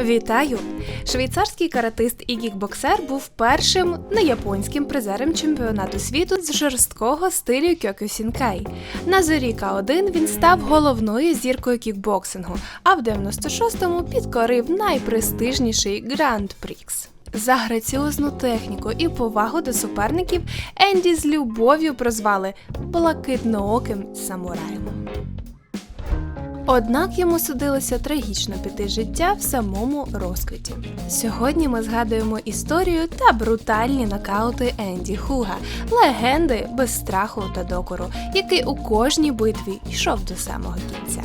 Вітаю! Швейцарський каратист і кікбоксер був першим неяпонським призером чемпіонату світу з жорсткого стилю Кьокюсінкай. На зорі К1 він став головною зіркою кікбоксингу, а в 96-му підкорив найпрестижніший Гранд Прікс. За граціозну техніку і повагу до суперників Енді з любов'ю прозвали блакитнооким самураєм. Однак йому судилося трагічно піти життя в самому розквіті. Сьогодні ми згадуємо історію та брутальні нокаути Енді Хуга, легенди без страху та докору, який у кожній битві йшов до самого кінця.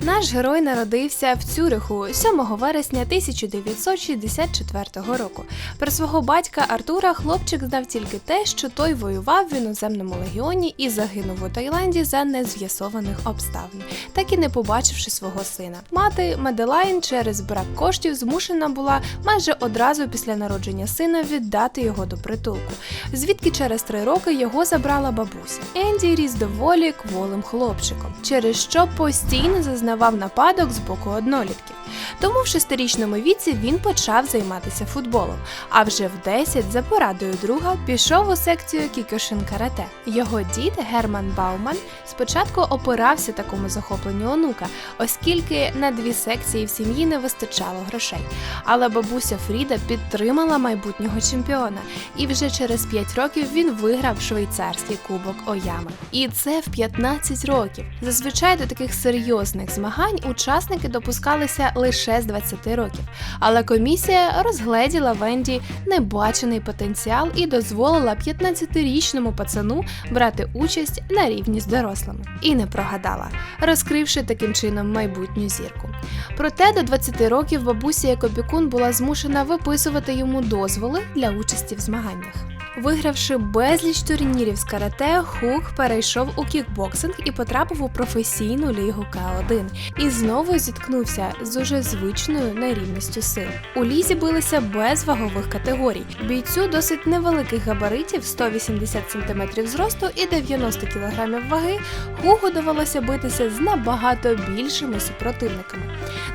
Наш герой народився в Цюриху 7 вересня 1964 року. Про свого батька Артура хлопчик знав тільки те, що той воював в іноземному легіоні і загинув у Таїланді за незв'ясованих обставин, так і не побачивши свого сина. Мати Меделайн через брак коштів змушена була майже одразу після народження сина віддати його до притулку, звідки через три роки його забрала бабуся. Енді ріс доволі кволим хлопчиком, через що постійно зазнавав нападок з боку однолітків. Тому в шестирічному віці він почав займатися футболом, а вже в 10 за порадою друга пішов у секцію кікошин карате. Його дід Герман Бауман спочатку опирався такому захопленню онука, оскільки на дві секції в сім'ї не вистачало грошей. Але бабуся Фріда підтримала майбутнього чемпіона, і вже через 5 років він виграв швейцарський кубок Оями. І це в 15 років. Зазвичай до таких серйозних змагань учасники допускалися лише з 20 років. Але комісія розгледіла в Енді небачений потенціал і дозволила 15-річному пацану брати участь на рівні з дорослими. І не прогадала, розкривши таким чином майбутню зірку. Проте до 20 років бабуся як опікун була змушена виписувати йому дозволи для участі в змаганнях. Вигравши безліч турнірів з карате, Хук перейшов у кікбоксинг і потрапив у професійну лігу К1 і знову зіткнувся з уже звичною нерівністю сил. У лізі билися без вагових категорій. Бійцю досить невеликих габаритів 180 см зросту і 90 кг ваги. Хугу довелося битися з набагато більшими супротивниками.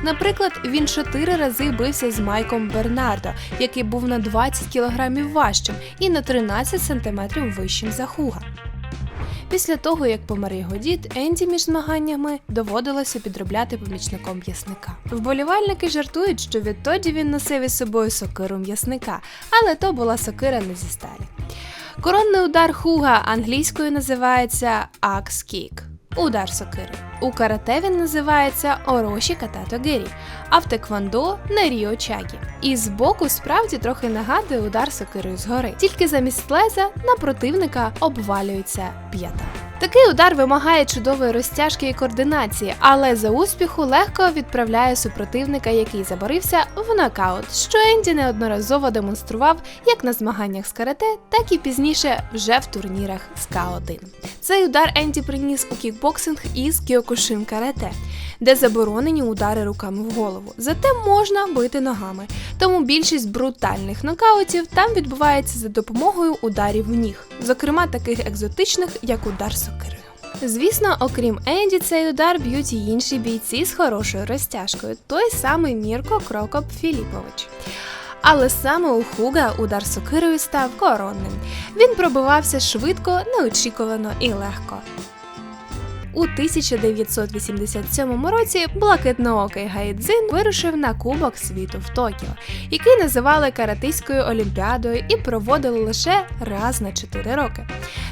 Наприклад, він чотири рази бився з Майком Бернардо, який був на 20 кг важчим і на 13 см вищим за Хуга. Після того, як помер його дід, Енді між змаганнями доводилося підробляти помічником м'ясника. Вболівальники жартують, що відтоді він носив із собою сокиру м'ясника, але то була сокира не зі сталі. Коронний удар Хуга англійською називається Акс Кік. Удар сокири. У карате він називається Ороші Катато Гері, а в теквондо Неріо Чагі. І збоку справді трохи нагадує удар сокирою згори. Тільки замість леза на противника обвалюється п'ята. Такий удар вимагає чудової розтяжки і координації, але за успіху легко відправляє супротивника, який заборився, в нокаут, що Енді неодноразово демонстрував як на змаганнях з карате, так і пізніше вже в турнірах з К1. Цей удар Енді приніс у кікбоксинг із кіокушин карате, де заборонені удари руками в голову. Зате можна бити ногами. Тому більшість брутальних нокаутів там відбувається за допомогою ударів в ніг, зокрема таких екзотичних, як удар сокирою. Звісно, окрім Енді, цей удар б'ють і інші бійці з хорошою розтяжкою, той самий Мірко Крокоп Філіпович. Але саме у Хуга удар сокирою став коронним. Він пробивався швидко, неочікувано і легко. У 1987 році блакитноокий Гайдзин вирушив на Кубок світу в Токіо, який називали Каратиською олімпіадою і проводили лише раз на 4 роки.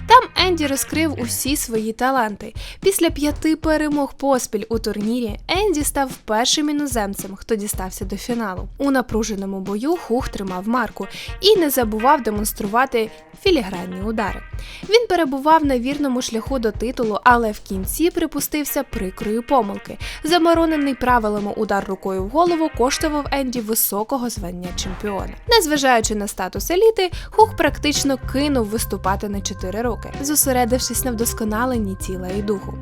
Там Енді розкрив усі свої таланти. Після п'яти перемог поспіль у турнірі Енді став першим іноземцем, хто дістався до фіналу. У напруженому бою Хух тримав марку і не забував демонструвати філігранні удари. Він перебував на вірному шляху до титулу, але в кінці припустився прикрої помилки. Заборонений правилами удар рукою в голову коштував Енді високого звання чемпіона. Незважаючи на статус еліти, Хук практично кинув виступати на 4 роки. зосередившись на вдосконаленні тіла і духу.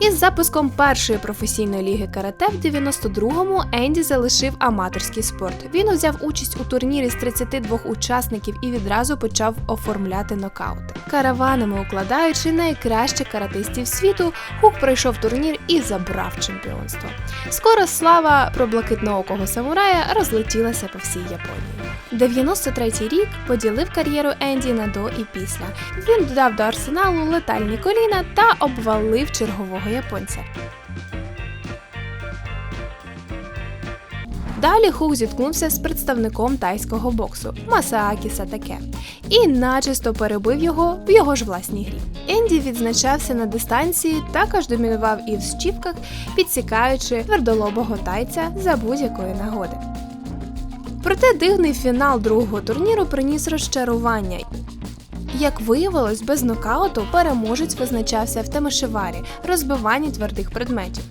Із запуском першої професійної ліги карате в 92-му Енді залишив аматорський спорт. Він узяв участь у турнірі з 32 учасників і відразу почав оформляти нокаути. Караванами укладаючи найкращих каратистів світу, Хук пройшов турнір і забрав чемпіонство. Скоро слава про блакитноокого самурая розлетілася по всій Японії. 93-й рік поділив кар'єру Енді на до і після. Він додав до арсеналу летальні коліна та обвалив чергового японця. Далі Хук зіткнувся з представником тайського боксу Масаакі Сатаке і начисто перебив його в його ж власній грі. Енді відзначався на дистанції, також домінував і в щіпках, підсікаючи твердолобого тайця за будь-якої нагоди. Проте дивний фінал другого турніру приніс розчарування. Як виявилось, без нокауту переможець визначався в темешеварі, розбиванні твердих предметів.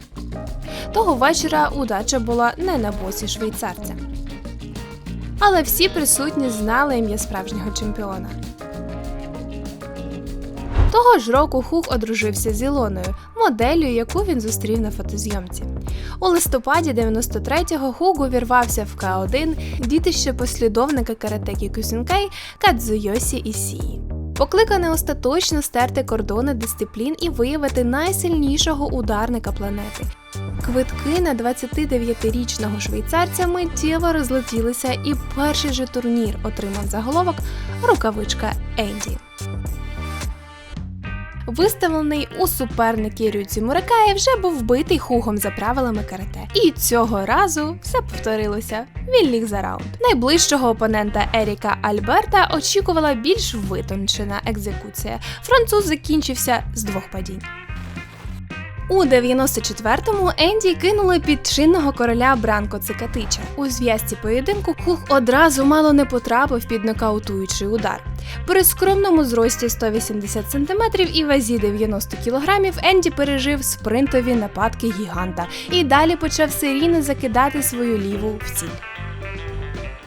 Того вечора удача була не на босі швейцарця. Але всі присутні знали ім'я справжнього чемпіона. Того ж року Хук одружився з Ілоною, моделлю, яку він зустрів на фотозйомці. У листопаді 93-го Хук увірвався в К1 дітище послідовника каратекі Кюсінкай Кадзуйосі Ісії. Покликане остаточно стерти кордони дисциплін і виявити найсильнішого ударника планети. Квитки на 29-річного швейцарця миттєво розлетілися, і перший же турнір отримав заголовок Рукавичка Енді. Виставлений у суперники Рюці Муракаї вже був вбитий хугом за правилами карате. І цього разу все повторилося. Він ліг за раунд. Найближчого опонента Еріка Альберта очікувала більш витончена екзекуція. Француз закінчився з двох падінь. У 94-му Енді кинули під чинного короля Бранко Цикатича. У зв'язці поєдинку Хух одразу мало не потрапив під нокаутуючий удар. При скромному зрості 180 см і вазі 90 кг Енді пережив спринтові нападки гіганта і далі почав серійно закидати свою ліву в ціль.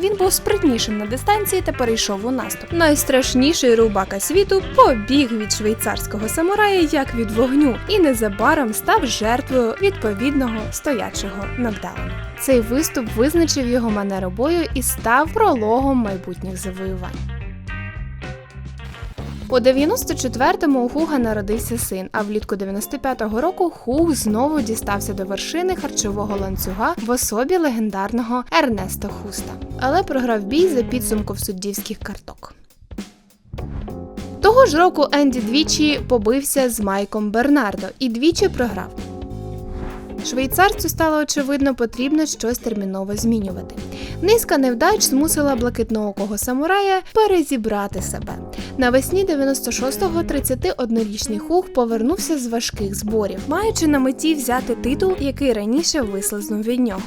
Він був спритнішим на дистанції та перейшов у наступ. Найстрашніший рубака світу побіг від швейцарського самурая як від вогню, і незабаром став жертвою відповідного стоячого нокдауну. Цей виступ визначив його манеру бою і став прологом майбутніх завоювань. У 94-му у Хуга народився син, а влітку 95-го року Хуг знову дістався до вершини харчового ланцюга в особі легендарного Ернеста Хуста, але програв бій за підсумком суддівських карток. Того ж року Енді двічі побився з Майком Бернардо і двічі програв. Швейцарцю стало очевидно потрібно щось терміново змінювати. Низка невдач змусила блакитноокого самурая перезібрати себе. Навесні 96-го 31-річний хух повернувся з важких зборів, маючи на меті взяти титул, який раніше вислизнув від нього.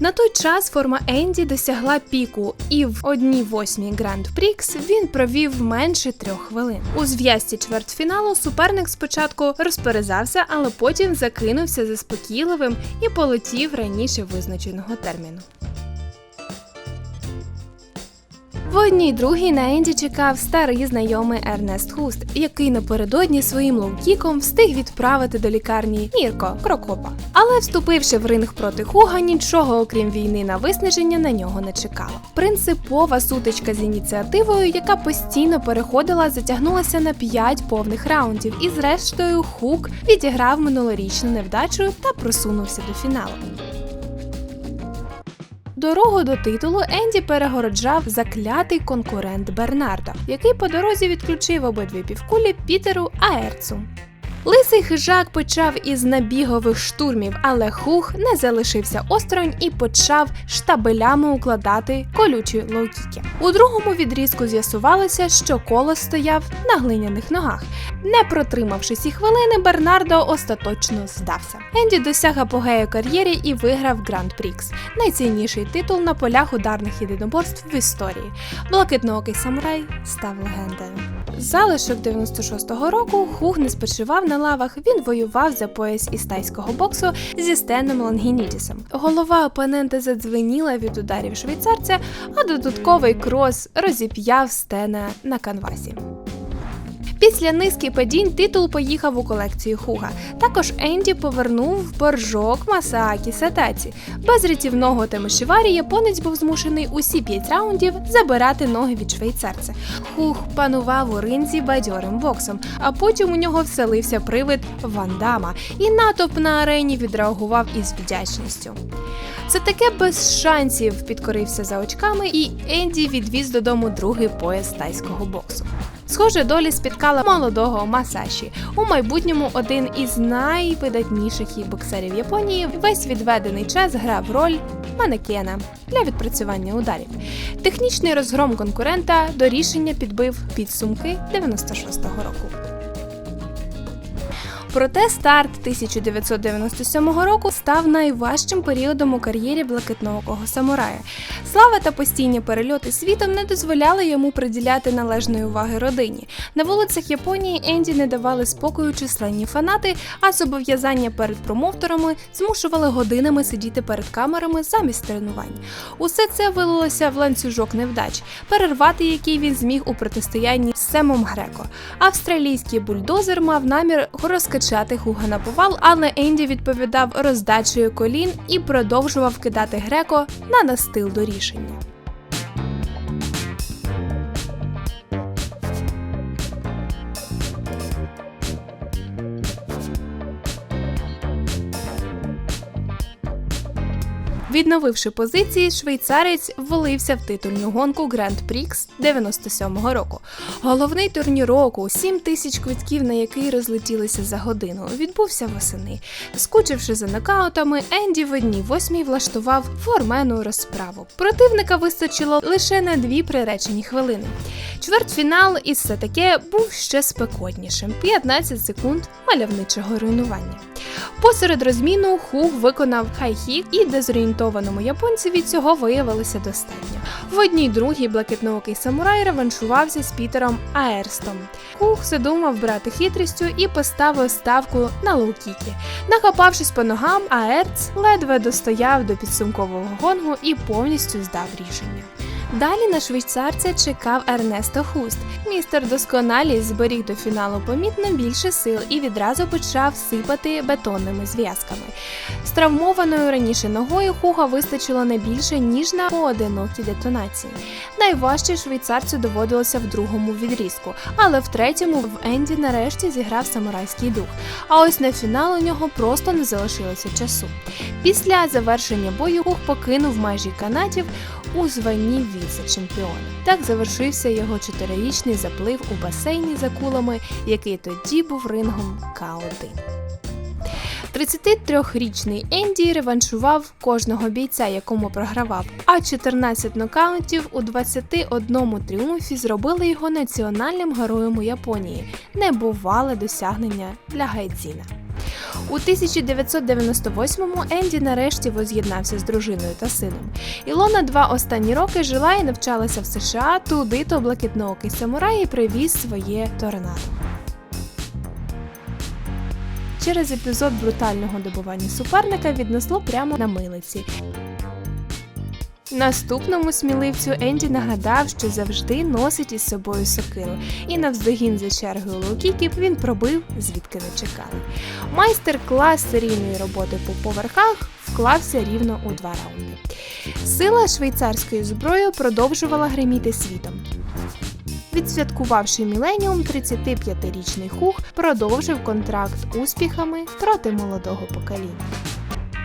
На той час форма Енді досягла піку, і в одній восьмій Гранд Прікс він провів менше трьох хвилин. У зв'язці чвертьфіналу суперник спочатку розперезався, але потім закинувся заспокійливим і полетів раніше визначеного терміну. В одній другій на Енді чекав старий знайомий Ернест Хуст, який напередодні своїм лоукіком встиг відправити до лікарні Мірко Крокопа. Але вступивши в ринг проти Хуга, нічого окрім війни на виснаження на нього не чекало. Принципова сутичка з ініціативою, яка постійно переходила, затягнулася на 5 повних раундів, і зрештою Хук відіграв минулорічну невдачу та просунувся до фіналу. Дорогу до титулу Енді перегороджав заклятий конкурент Бернардо, який по дорозі відключив обидві півкулі Пітеру Аерцу. Лисий хижак почав із набігових штурмів, але хух не залишився осторонь і почав штабелями укладати колючі лоукіки. У другому відрізку з'ясувалося, що колос стояв на глиняних ногах. Не протримавшись і хвилини, Бернардо остаточно здався. Енді досяг апогею кар'єрі і виграв Гранд Прікс, найцінніший титул на полях ударних єдиноборств в історії. Блакитноокий самурай став легендою. Залишок 96-го року Хуг не спочивав на лавах. Він воював за пояс із тайського боксу зі Стеном Лонгінідісом. Голова опонента задзвеніла від ударів швейцарця, а додатковий крос розіп'яв стена на канвасі. Після низки падінь титул поїхав у колекцію Хуга. Також Енді повернув боржок Масаакі Сатаці. Без рятівного Темишіварі японець був змушений усі п'ять раундів забирати ноги від швейцарця. Хуг панував у ринзі бадьорим боксом, а потім у нього вселився привид Вандама, і натовп на арені відреагував із вдячністю. Це таке без шансів підкорився за очками, і Енді відвіз додому другий пояс тайського боксу. Схоже, долі спіткала молодого Масаші. У майбутньому один із найвидатніших боксерів Японії весь відведений час грав роль манекена для відпрацювання ударів. Технічний розгром конкурента до рішення підбив підсумки 96-го року. Проте старт 1997 року став найважчим періодом у кар'єрі блакитноокого самурая. Слава та постійні перельоти світом не дозволяли йому приділяти належної уваги родині. На вулицях Японії Енді не давали спокою численні фанати, а зобов'язання перед промоутерами змушували годинами сидіти перед камерами замість тренувань. Усе це вилилося в ланцюжок невдач, перервати який він зміг у протистоянні з Семом Греко. Австралійський бульдозер мав намір розкачати Хуга на повал, але Енді відповідав роздачею колін і продовжував кидати Греко на настил до рішення. Відновивши позиції, швейцарець влився в титульну гонку Grand Prix 97-го року. Головний турнір року, 7 тисяч квитків, на який розлетілися за годину, відбувся восени. Скучивши за нокаутами, Енді в одній восьмій влаштував формену розправу. Противника вистачило лише на дві приречені хвилини. Чвертьфінал із все таке був ще спекотнішим 15 секунд мальовничого руйнування. Посеред розміну Хуг виконав хай-хік і дезорієнтованому японцеві цього виявилося достатньо. В одній другій блакитноокий самурай реваншувався з Пітером Аерстом. Кух задумав брати хитрістю і поставив ставку на лоу-кіки. Нахапавшись по ногам, Аерц ледве достояв до підсумкового гонгу і повністю здав рішення. Далі на швейцарця чекав Ернесто Хуст. Містер досконалість зберіг до фіналу помітно більше сил і відразу почав сипати бетонними зв'язками. З травмованою раніше ногою Хуга вистачило не більше, ніж на поодинокі детонації. Найважче швейцарцю доводилося в другому відрізку, але в третьому в Енді нарешті зіграв самурайський дух. А ось на фінал у нього просто не залишилося часу. Після завершення бою Хуг покинув майже канатів у званні віце-чемпіона. Так завершився його чотирирічний заплив у басейні за кулами, який тоді був рингом К1. 33-річний Енді реваншував кожного бійця, якому програвав, а 14 нокаутів у 21 тріумфі зробили його національним героєм у Японії. Небувале досягнення для Гайдзіна. У 1998-му Енді нарешті воз'єднався з дружиною та сином. Ілона два останні роки жила і навчалася в США, туди то блакитноокий самурай і привіз своє торнадо. Через епізод брутального добування суперника віднесло прямо на милиці. Наступному сміливцю Енді нагадав, що завжди носить із собою сокиру, і навздогін за чергою лоукіків він пробив, звідки не чекали. Майстер-клас серійної роботи по поверхах вклався рівно у два раунди. Сила швейцарської зброї продовжувала гриміти світом. Відсвяткувавши міленіум, 35-річний хух продовжив контракт успіхами проти молодого покоління.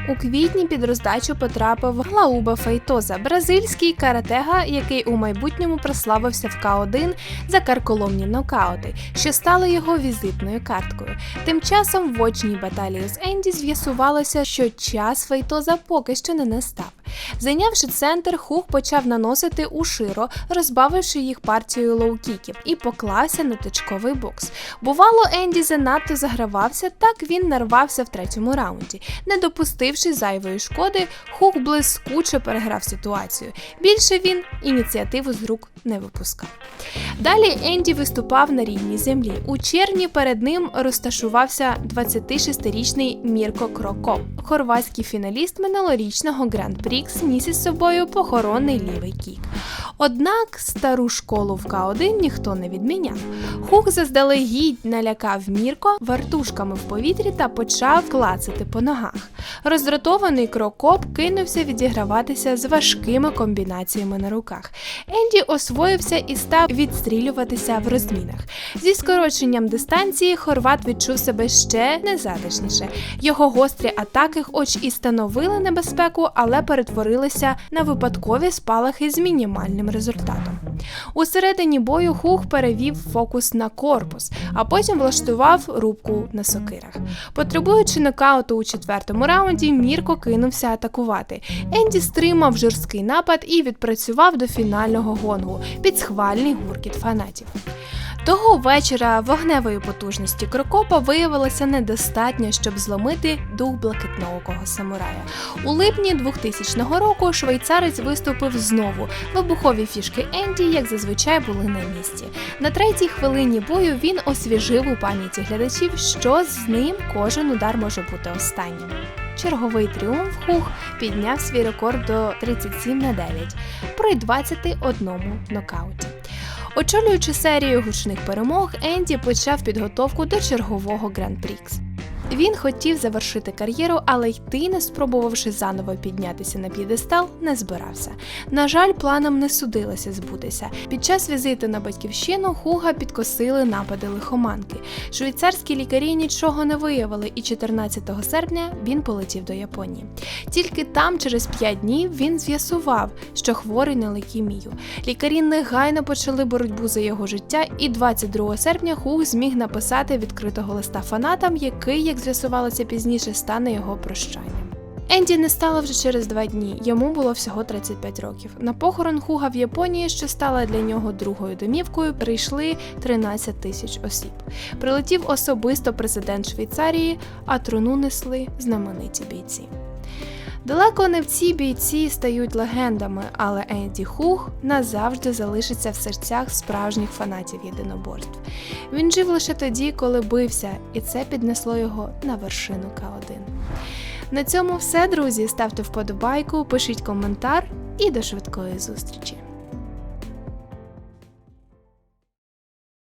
У квітні під роздачу потрапив Глауба Фейтоза, бразильський каратега, який у майбутньому прославився в К1 за карколомні нокаути, що стали його візитною карткою. Тим часом в очній баталії з Енді з'ясувалося, що час Фейтоза поки що не настав. Зайнявши центр, Хух почав наносити у широ, розбавивши їх партією лоу-кіків, і поклався на точковий бокс. Бувало, Енді занадто загравався, так він нарвався в третьому раунді. Не допустивши зайвої шкоди, Хук блискуче переграв ситуацію. Більше він ініціативу з рук не випускав. Далі Енді виступав на рідній землі. У червні перед ним розташувався 26-річний Мірко Крокоп. Хорватський фіналіст минулорічного гран-прікс ніс із собою похоронний лівий кік. Однак стару школу в К1 ніхто не відміняв. Хук заздалегідь налякав Мірко вартушками в повітрі та почав клацати по ногах. Роздратований крокоп кинувся відіграватися з важкими комбінаціями на руках. Енді освоївся і став відстрілюватися в розмінах. Зі скороченням дистанції хорват відчув себе ще незатишніше. Його гострі атаки хоч і становили небезпеку, але перетворилися на випадкові спалахи з мінімальним результатом. У середині бою Хух перевів фокус на корпус, а потім влаштував рубку на сокирах. Потребуючи нокауту у четвертому раунді, Мірко кинувся атакувати. Енді стримав жорсткий напад і відпрацював до фінального гонгу під схвальний гуркіт фанатів. Того вечора вогневої потужності Крокопа виявилося недостатньо, щоб зломити дух блакитноокого самурая. У липні 2000 року швейцарець виступив знову. Вибухові фішки Енді, як зазвичай, були на місці. На третій хвилині бою він освіжив у пам'яті глядачів, що з ним кожен удар може бути останнім. Черговий тріумф Хух підняв свій рекорд до 37 на 9 при 21 нокауті. Очолюючи серію гучних перемог, Енді почав підготовку до чергового гран-прікс. Він хотів завершити кар'єру, але йти, не спробувавши заново піднятися на п'єдестал, не збирався. На жаль, планам не судилося збутися. Під час візиту на батьківщину Хуга підкосили напади лихоманки. Швейцарські лікарі нічого не виявили, і 14 серпня він полетів до Японії. Тільки там, через 5 днів, він з'ясував, що хворий на лейкемію. Лікарі негайно почали боротьбу за його життя, і 22 серпня Хуг зміг написати відкритого листа фанатам, який, як з'ясувалося пізніше, стане його прощанням. Енді не стало вже через два дні. Йому було всього 35 років. На похорон Хуга в Японії, що стала для нього другою домівкою, прийшли 13 тисяч осіб. Прилетів особисто президент Швейцарії, а труну несли знамениті бійці. Далеко не всі бійці стають легендами, але Енді Хух назавжди залишиться в серцях справжніх фанатів єдиноборств. Він жив лише тоді, коли бився, і це піднесло його на вершину К1. На цьому все, друзі. Ставте вподобайку, пишіть коментар і до швидкої зустрічі!